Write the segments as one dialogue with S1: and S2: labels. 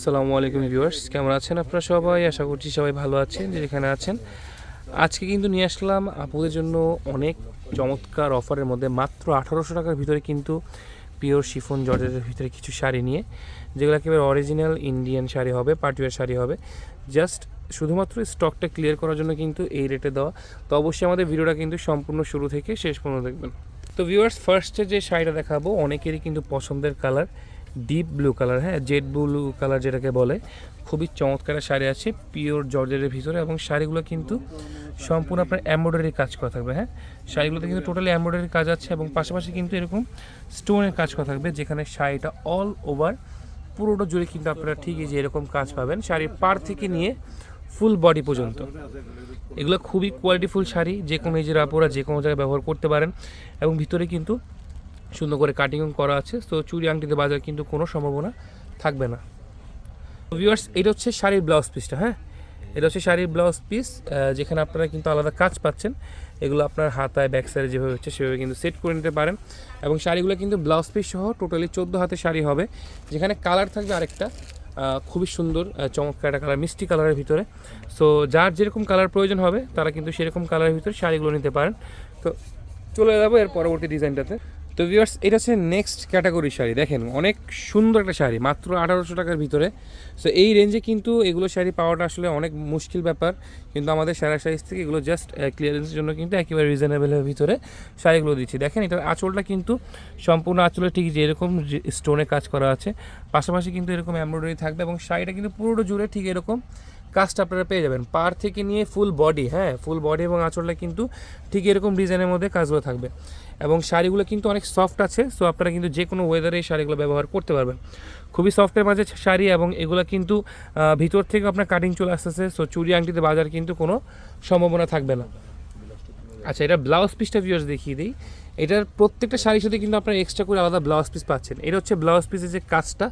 S1: আসসালামু আলাইকুম ভিউয়ার্স, কেমন আছেন আপনারা সবাই? আশা করছি সবাই ভালো আছেন যেখানে আছেন। আজকে কিন্তু নিয়ে আসলাম আপুদের জন্য অনেক চমৎকার অফারের মধ্যে মাত্র আঠারোশো টাকার ভিতরে কিন্তু পিওর শিফন জর্জেটের ভিতরে কিছু শাড়ি নিয়ে, যেগুলো একেবারে অরিজিনাল ইন্ডিয়ান শাড়ি হবে পার্টিওয়ার শাড়ি হবে। জাস্ট শুধুমাত্র স্টকটা ক্লিয়ার করার জন্য কিন্তু এই রেটে দেওয়া। তো অবশ্যই আমাদের ভিডিওটা কিন্তু সম্পূর্ণ শুরু থেকে শেষ পর্যন্ত দেখবেন। তো ভিউয়ার্স ফার্স্টে যে শাড়িটা দেখাবো, অনেকেরই কিন্তু পছন্দের কালার ডিপ ব্লু কালার হ্যাঁ জেড ব্লু কালার যেটাকে বলে, খুবই চমৎকার শাড়ি আছে পিওর জর্জেটের ভিতরে এবং শাড়িগুলো কিন্তু সম্পূর্ণ আপনার এমব্রয়ডারি কাজ করা থাকবে হ্যাঁ। শাড়িগুলোতে কিন্তু টোটালি এমব্রয়ডারি কাজ আছে এবং পাশাপাশি কিন্তু এরকম স্টোনের কাজ করা থাকবে, যেখানে শাড়িটা অল ওভার পুরোটা জুড়ে কিন্তু আপনারা ঠিকই যে এরকম কাজ পাবেন, শাড়ির পার থেকে নিয়ে ফুল বডি পর্যন্ত। এগুলো খুবই কোয়ালিটিফুল শাড়ি যে কোনো এজের আপুরা যে কোনো জায়গায় ব্যবহার করতে পারেন এবং ভিতরে কিন্তু সুন্দর করে কাটিং করা আছে। তো চুরি আংটিতে বাজার কিন্তু কোনো সম্ভাবনা থাকবে না। ভিউয়ার্স এটা হচ্ছে শাড়ির ব্লাউজ পিসটা হ্যাঁ? এটা হচ্ছে শাড়ির ব্লাউজ পিস যেখানে আপনারা কিন্তু আলাদা কাজ পাচ্ছেন। এগুলো আপনার হাতায় ব্যাক সাইডে যেভাবে হচ্ছে সেভাবে কিন্তু সেট করে নিতে পারেন। এবং শাড়িগুলো কিন্তু ব্লাউজ পিস সহ টোটালি চোদ্দ হাতে শাড়ি হবে, যেখানে কালার থাকবে আরেকটা খুবই সুন্দর চমৎকার একটা কালার মিষ্টি কালারের ভিতরে। সো যার যেরকম কালার প্রয়োজন হবে, তারা কিন্তু সেরকম কালারের ভিতরে শাড়িগুলো নিতে পারেন। তো চলে যাব এর পরবর্তী ডিজাইনটাতে তো ভিউয়ার্স এটা হচ্ছে নেক্সট ক্যাটাগরি শাড়ি। দেখেন, অনেক সুন্দর একটা শাড়ি, মাত্র আঠারোশো টাকার ভিতরে। সো এই রেঞ্জে কিন্তু এগুলো শাড়ি পাওয়াটা আসলে অনেক মুশকিল ব্যাপার। কিন্তু আমাদের সারা সাইজ থেকে এগুলো জাস্ট ক্লিয়ারেন্সের জন্য কিন্তু একেবারে রিজনেবলের ভিতরে শাড়িগুলো দিচ্ছি। দেখেন, এটার আঁচলটা কিন্তু সম্পূর্ণ আঁচলে ঠিক যেরকম স্টোনে কাজ করা আছে। পাশাপাশি কিন্তু এরকম এমব্রয়ডারি থাকবে এবং শাড়িটা কিন্তু পুরোটা জুড়ে ঠিক এরকম কাজটা আপনারা পেয়ে যাবেন। পার থেকে নিয়ে ফুল বডি হ্যাঁ ফুল বডি এবং আঁচলটা কিন্তু ঠিক এরকম ডিজাইনের মধ্যে কাজগুলো থাকবে। এবং শাড়িগুলো কিন্তু অনেক সফট আছে সো আপনারা কিন্তু যে কোনো ওয়েদারে এই শাড়িগুলো ব্যবহার করতে পারবেন। খুবই সফটের মাঝে শাড়ি এবং এগুলো কিন্তু ভিতর থেকে আপনার কাটিং চলে আসতেছে সো চুরি আংটিতে বাজার কিন্তু কোনো সম্ভাবনা থাকবে না। আচ্ছা এটা ব্লাউজ পিসটা ভিউয়ার্স দেখিয়ে দিই। এটার প্রত্যেকটা শাড়ির সাথে কিন্তু আপনার এক্সট্রা করে আলাদা ব্লাউজ পিস পাচ্ছেন। এটা হচ্ছে ব্লাউজ পিসের যে কাজটা,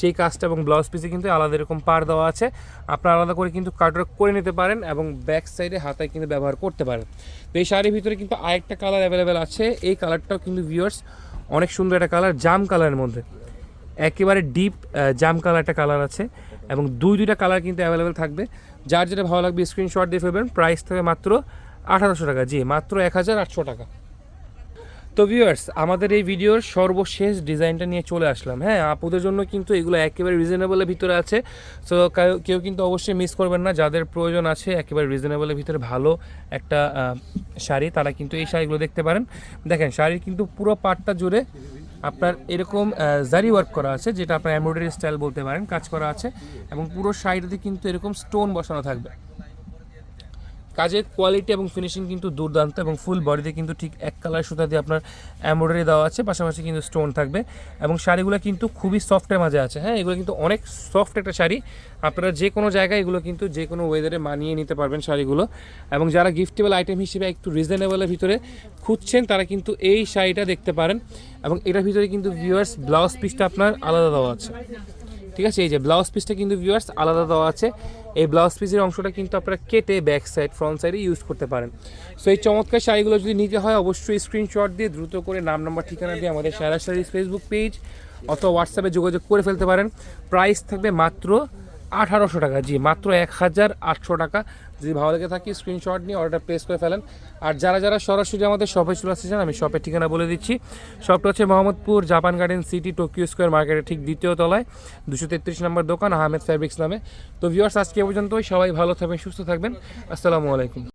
S1: সেই কাজটা এবং ব্লাউজ পিসে কিন্তু আলাদা এরকম পার দেওয়া আছে। আপনারা আলাদা করে কিন্তু কাটার করে নিতে পারেন এবং ব্যাক সাইডে হাতায় কিন্তু ব্যবহার করতে পারেন। তো এই শাড়ির ভিতরে কিন্তু আরেকটা কালার অ্যাভেলেবেল আছে। এই কালারটাও কিন্তু ভিউয়ার্স অনেক সুন্দর একটা কালার জাম কালারের মধ্যে। একেবারে ডিপ জাম কালার একটা কালার আছে এবং দুই, দুইটা কালার কিন্তু অ্যাভেলেবেল থাকবে। যার যেটা ভালো লাগবে স্ক্রিনশট দিয়ে ফেলবেন। প্রাইস থাকবে মাত্র আঠারোশো টাকা। জি, মাত্র এক হাজার আটশো টাকা। তো ভিউয়ার্স আমাদের এই ভিডিওর সর্বশেষ ডিজাইনটা নিয়ে চলে আসলাম। হ্যাঁ আপুদের জন্য কিন্তু এগুলো একেবারে রিজনেবলের ভিতরে আছে। সো কেউ কিন্তু অবশ্যই মিস করবেন না। যাদের প্রয়োজন আছে, একেবারে রিজনেবলের ভিতরে ভালো একটা শাড়ি, তারা কিন্তু এই শাড়িগুলো দেখতে পারেন। দেখেন, শাড়ির কিন্তু পুরো পাটটা জুড়ে আপনার এরকম জারি ওয়ার্ক করা আছে, যেটা আপনার এমব্রয়ডারি স্টাইল বলতে পারেন, কাজ করা আছে। এবং পুরো শাড়িতে কিন্তু এরকম স্টোন বসানো থাকবে। কাজের কোয়ালিটি এবং ফিনিশিং কিন্তু দুর্দান্ত এবং ফুল বডিতে কিন্তু ঠিক এক কালার সুতা দিয়ে আপনার এমব্রয়ডারি দেওয়া আছে, পাশাপাশি কিন্তু স্টোন থাকবে এবং শাড়িগুলো কিন্তু খুবই সফটের মাঝে আছে হ্যাঁ? এগুলো কিন্তু অনেক সফট একটা শাড়ি। আপনারা যে কোনো জায়গায় এগুলো কিন্তু যে কোনো ওয়েদারে মানিয়ে নিতে পারবেন শাড়িগুলো এবং যারা গিফটেবল আইটেম হিসেবে একটু রিজনেবলের ভিতরে খুঁজছেন, তারা কিন্তু এই শাড়িটা দেখতে পারেন এবং এটার ভিতরে কিন্তু ভিউয়ার্স ব্লাউজ পিসটা আপনার আলাদা দেওয়া আছে। ঠিক আছে? এই যে ব্লাউজ পিসটা কিন্তু ভিউয়ার্স আলাদা দেওয়া আছে। এই ব্লাউজ পিসের অংশটা কিন্তু আপনারা কেটে ব্যাক সাইড ফ্রন্ট সাইডে ইউজ করতে পারেন। সো এই চমৎকার শাড়িগুলো যদি নিতে হয়, অবশ্যই স্ক্রিনশট দিয়ে দ্রুত করে নাম নাম্বার ঠিকানা দিয়ে আমাদের সারা শাড়ির ফেসবুক পেজ অথবা হোয়াটসঅ্যাপে যোগাযোগ করে ফেলতে পারেন। প্রাইস থাকবে মাত্র আঠারোশো টাকা। জি, মাত্র এক হাজার আটশো টাকা। যদি ভালো লেগে থাকে স্ক্রিনশট নিয়ে অর্ডার প্লেস করে ফেলেন। আর যারা যারা সরাসরি আমাদের শপে চলে আসতে আমি শপের ঠিকানা বলে দিচ্ছি। শপটা হচ্ছে Mohammadpur Japan Garden City Tokyo Square মার্কেটের ঠিক দ্বিতীয় তলায়, দুশো তেত্রিশ নম্বর দোকান, আহমেদ ফ্যাব্রিক্স নামে। তো ভিউয়ার্স আজকে পর্যন্ত সবাই ভালো থাকবেন, সুস্থ থাকবেন। আসসালামু আলাইকুম।